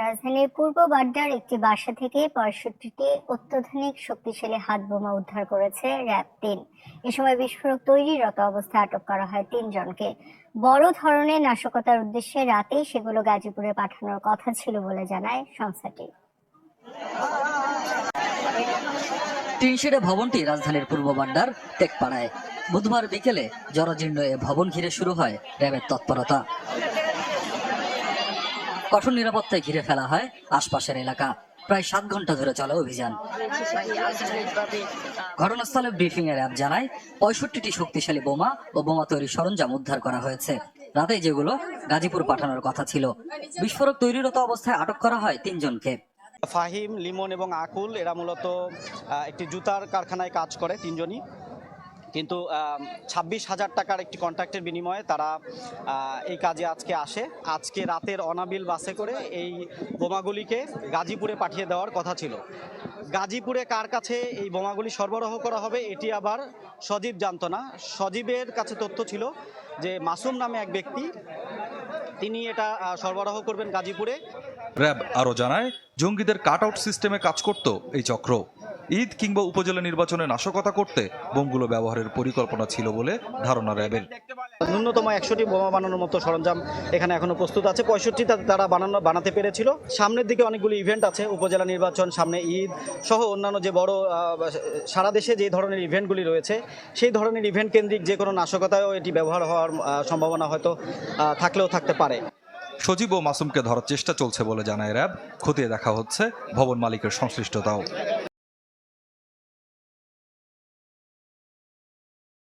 রাজধানীর পূর্ব বাড্ডার একটি বাসা থেকে পঁয়ষট্টিটি অত্যাধুনিক শক্তিশালী হাত বোমা উদ্ধার করেছে র্যাব তিন। এ সময় বিস্ফোরক তৈরিরত অবস্থায় আটক করা হয় তিনজনকে। বড় ধরনের নাশকতার উদ্দেশ্যে রাতেই সেগুলো গাজীপুরে পাঠানোর কথা ছিল বলে জানায় সংস্থাটি। টিনশেডে ভবনটি রাজধানীর পূর্ব বাড্ডার টেকপাড়ায়। বুধবার বিকেলে জরাজীর্ণ এ ভবন ঘিরে শুরু হয় র্যাবের তৎপরতা। কঠোর নিরাপত্তায় ঘিরে ফেলা হয় আশপাশের এলাকা। প্রায় সাত ঘণ্টা ধরে চলে অভিযান। ঘটনাস্থলে ব্রিফিং এর অ্যাপ জানায়, পঁয়ষট্টিটি শক্তিশালী বোমা ও বোমা তৈরির সরঞ্জাম উদ্ধার করা হয়েছে। রাতে যেগুলো গাজীপুর পাঠানোর কথা ছিল। বিস্ফোরক তৈরিরত অবস্থায় আটক করা হয় তিনজনকে। ফাহিম, লিমন এবং আকুল, এরা মূলত একটি জুতার কারখানায় কাজ করে তিনজনই। কিন্তু ছাব্বিশ হাজার টাকার একটি কন্ট্রাক্টের বিনিময়ে তারা এই কাজে আজকে আসে। আজকে রাতের অনাবিল বাসে করে এই বোমাগুলিকে গাজীপুরে পাঠিয়ে দেওয়ার কথা ছিল। গাজীপুরে কার কাছে এই বোমাগুলি সরবরাহ করা হবে, এটি আবার সজীব জানত না। সজীবের কাছে তথ্য ছিল যে, মাসুম নামে এক ব্যক্তি, তিনি এটা সরবরাহ করবেন গাজীপুরে। র্যাব আরও জানায়, জঙ্গিদের কাট আউট সিস্টেমে কাজ করত এই চক্র। ঈদ কিংবা উপজেলা নির্বাচনে নাশকতা করতে বোমগুলো ব্যবহারের পরিকল্পনা ছিল বলে ধারণা র্যাবের। ন্যূনতম একশোটি বোমা বানানোর মতো সরঞ্জাম এখানে এখনও প্রস্তুত আছে। পঁয়ষট্টি তারা বানানো বানাতে পেরেছিল। সামনের দিকে অনেকগুলি ইভেন্ট আছে উপজেলা নির্বাচন সামনে ঈদ সহ অন্যান্য যে বড় সারা দেশে যে ধরনের ইভেন্টগুলি রয়েছে সেই ধরনের ইভেন্ট কেন্দ্রিক যে কোনো নাশকতায়ও এটি ব্যবহার হওয়ার সম্ভাবনা হয়তো থাকলেও থাকতে পারে। সজীব ও মাসুমকে ধরার চেষ্টা চলছে বলে জানায় র্যাব। খতিয়ে দেখা হচ্ছে ভবন মালিকের সংশ্লিষ্টতাও।